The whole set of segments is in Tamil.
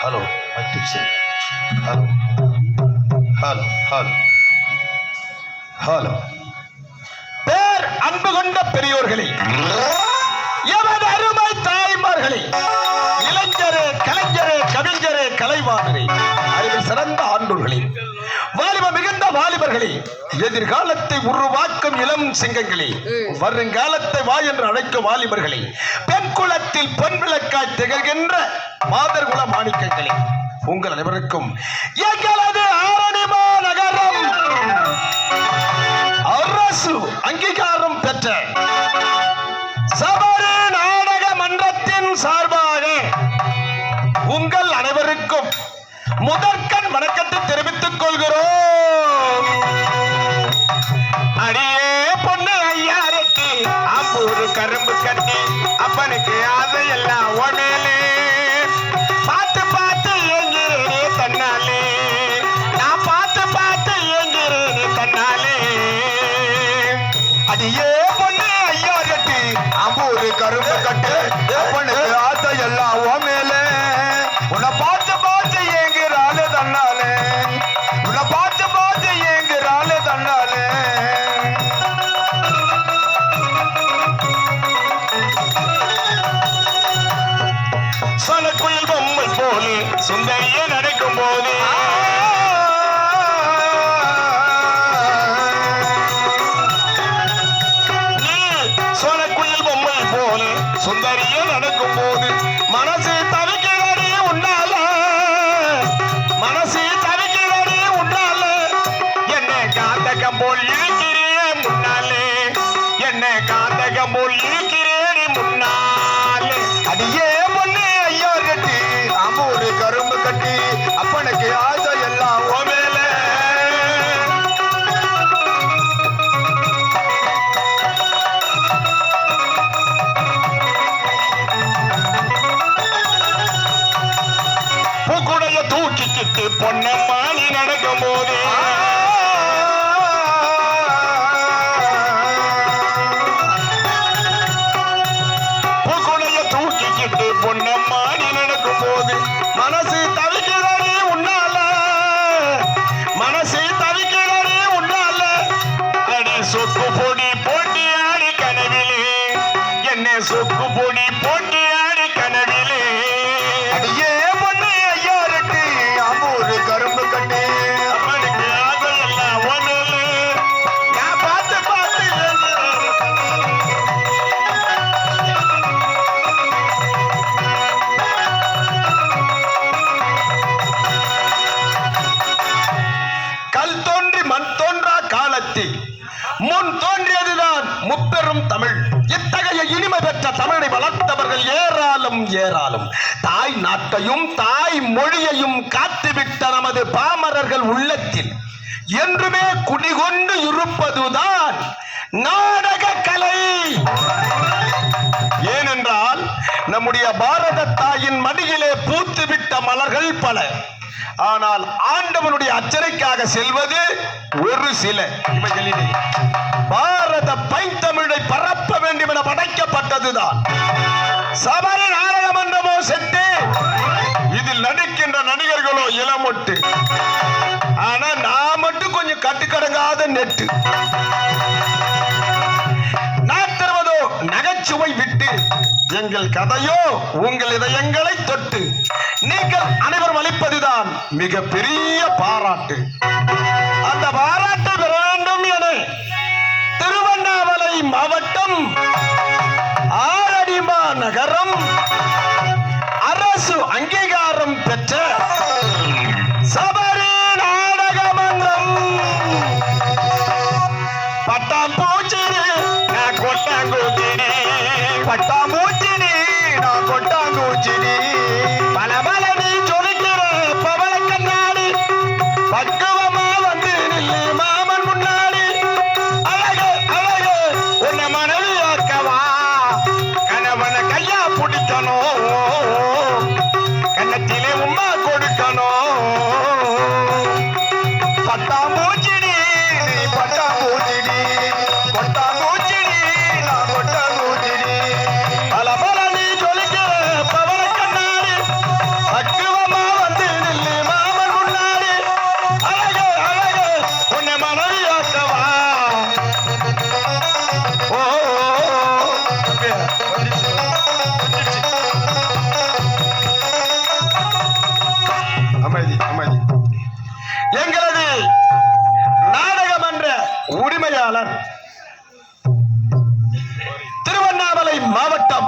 சரி ஹலோ ஹலோ ஹலோ ஹலோ பேர் அன்பு கொண்ட பெரியோர்களே. எமது அருமை தாய்மார்களே இளைஞரே கலைஞரே கவிஞரே கலைவாணரே அறிவில் சிறந்த ஆண்டோர்களே வாலிப மிகுந்த வாலிபர்களே எதிர்காலத்தை உருவாக்கும் இளம் சிங்கங்களே வருங்காலத்தை வா என்று அழைக்கும் வாலிபர்களே பெண் குலத்தில் பொன் விளக்காய் திகழ்கின்ற மாதர்குல மாணிக்கங்களே உங்கள் அனைவருக்கும் எங்களது ஆரணிமா நகரம். அரசு அங்கீகாரம் பெற்ற சபா அனைவருக்கும் முதற்கண் வணக்கத்தை தெரிவித்துக் கொள்கிறோம். அடியே பொண்ணு ஐயாருக்கு அம்பூர் கரும்பு கட்டி அப்பனுக்கு ஆசையெல்லாம் உடனே. பார்த்து பார்த்து ஏங்கிறேனே தன்னாலே நான் பார்த்து பார்த்து ஏங்கிறேனே தன்னாலே அடியே பொண்ணு ஐயாருக்கு அம்பூர் கரும்பு கட்டி அப்பனுக்கு ஆசையெல்லாம் தூக்கிக்கிட்டு பொன்னம்மா நடக்கும் போது பூக்குடைய தூக்கிக்கிட்டு பொன்னம்மா நீ நடக்கும் போது மனசு தவிக்கிறதே உன்னால. மனசு தவிக்கிறதே உன்னால. அடி சொக்கு பொடி போட்டி ஆடி கனவிலே. என்ன சொக்கு பொடி போட்டி ஆடி கனவிலே. அடியே பொண்ணு முன் தோன்றியதுதான் முப்பெரும் தமிழ். இத்தகைய இனிமை பெற்ற தமிழை வளர்த்தவர்கள் ஏராளம் ஏராளம். தாய் நாட்டையும் தாய் மொழியையும் காத்துவிட்ட நமது பாமரர்கள் உள்ளத்தில் என்றுமே குடிகொண்டு இருப்பதுதான் நாடக கலை. ஏனென்றால் நம்முடைய பாரத தாயின் மடியிலே பூத்துவிட்ட மலர்கள் பல. ஆனால் ஆண்டவனுடைய அச்சனைக்காக செல்வது ஒரு சில. இவைகளிலே பாரத பைந்தமிழை பரப்ப வேண்டும் என படைக்கப்பட்டதுதான். சபரி நாடகமன்றமோ செட்டு இதில் நடிக்கின்ற நடிகர்களோ இளமொட்டு ஆனா நான் மட்டும் கொஞ்சம் கட்டுக்கடங்காத நெட்டு. எங்கள் கதையோ உங்கள் இதயங்களை தொட்டு. நீங்கள் அனைவரும் அளிப்பதுதான் மிக பெரிய பாராட்டு. அந்த பாராட்டு பெற வேண்டும் என திருவண்ணாமலை மாவட்டம் ஆரடிமா நகரம் அரசு அங்கீகாரம் பெற்ற சபரி நாடகமன்றம் மன்றம். பட்டாம்பூச்சி கொட்டாங்கூச்சினி நான் பல பல நீ சொல்லிக்கிற பவள கண்ணாடி. பொறியாளர் திருவண்ணாமலை மாவட்டம்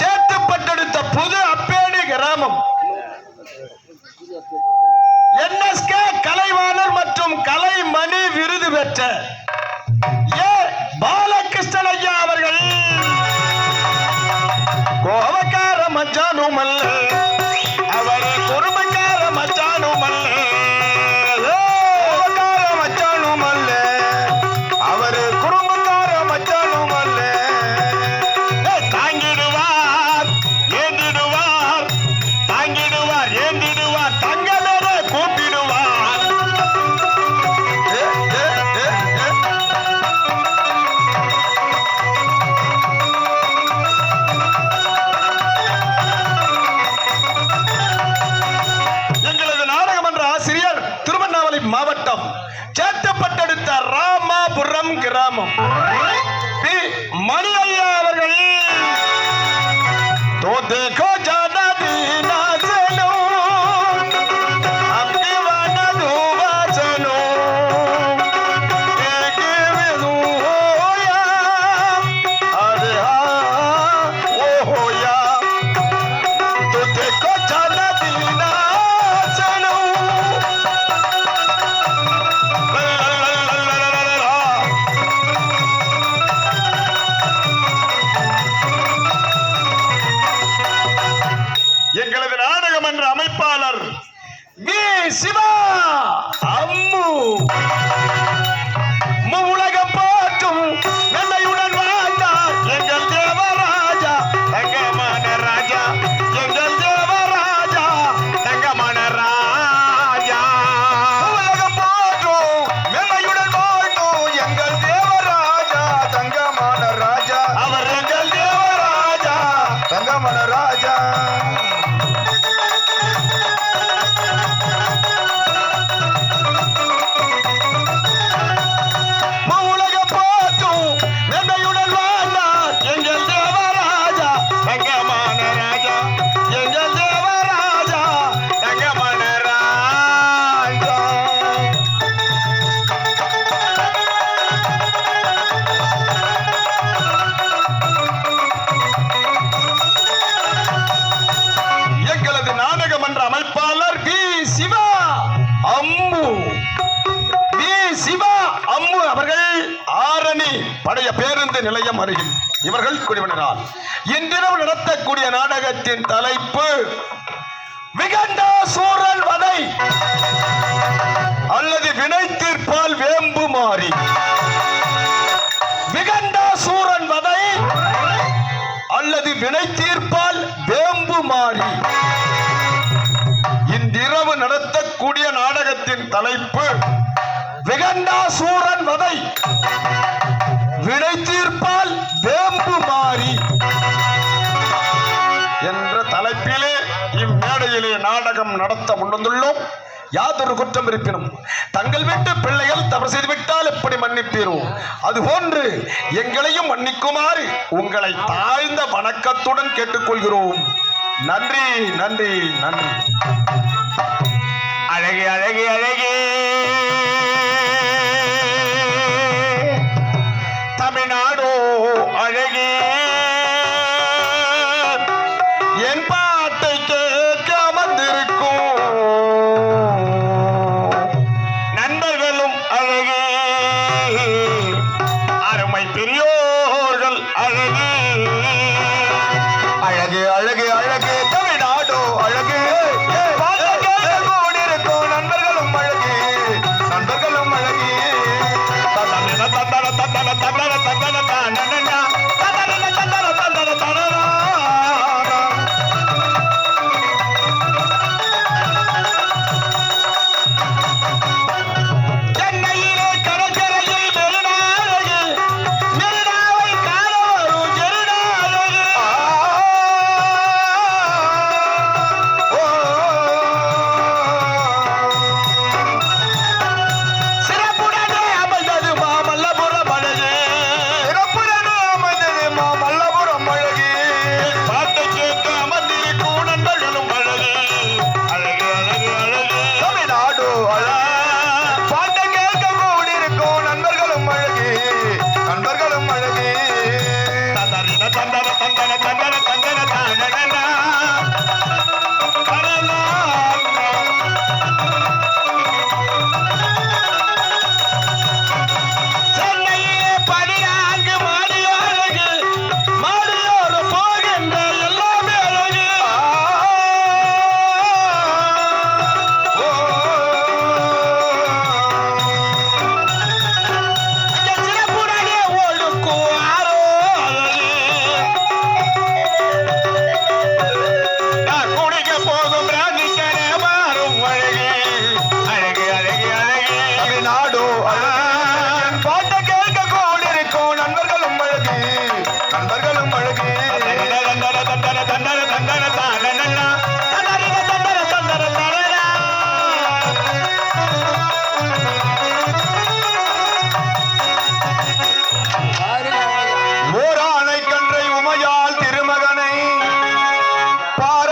சேத்துப்பட்டெடுத்த புது அப்பேடு கிராமம். என்எஸ்கே கலைவாணர் மற்றும் கலைமணி விருது பெற்ற ஏ. பாலகிருஷ்ணன் ஐயா அவர்கள். கோவக்கார மஞ்சானுமல். ராமாபுரம் கிராமம். பி மணி ஐயா அவர்கள் तो பழைய பேருந்து நிலையம் அருகில். இவர்கள் குடிவனார் இன்றிரவு நடத்தக்கூடிய நாடகத்தின் தலைப்பு விகண்டா சூரல் வதை அல்லது வினை தீர்ப்பால் வேம்பு மாறி விகண்டா சூரன் வதை அல்லது வினை தீர்ப்பால் வேம்பு மாறி இன்றிரவு நடத்தக்கூடிய நாடகத்தின் தலைப்பு விகண்டாசூரன் வதை விடை தீர்ப்பால் வேம்பு மாறி என்ற தலைப்பிலே இம்மேடையிலே நாடகம் நடத்த முன்வந்துள்ளோம் யாதொரு குற்றம் இருப்பினும் தங்கள் வீட்டு பிள்ளைகள் தவறு செய்துவிட்டால் எப்படி மன்னிப்பீரோ? அதுபோன்று எங்களையும் மன்னிக்குமாறு உங்களை தாழ்ந்த வணக்கத்துடன் கேட்டுக்கொள்கிறோம். நன்றி நன்றி நன்றி. அழகே அழகே அழகே.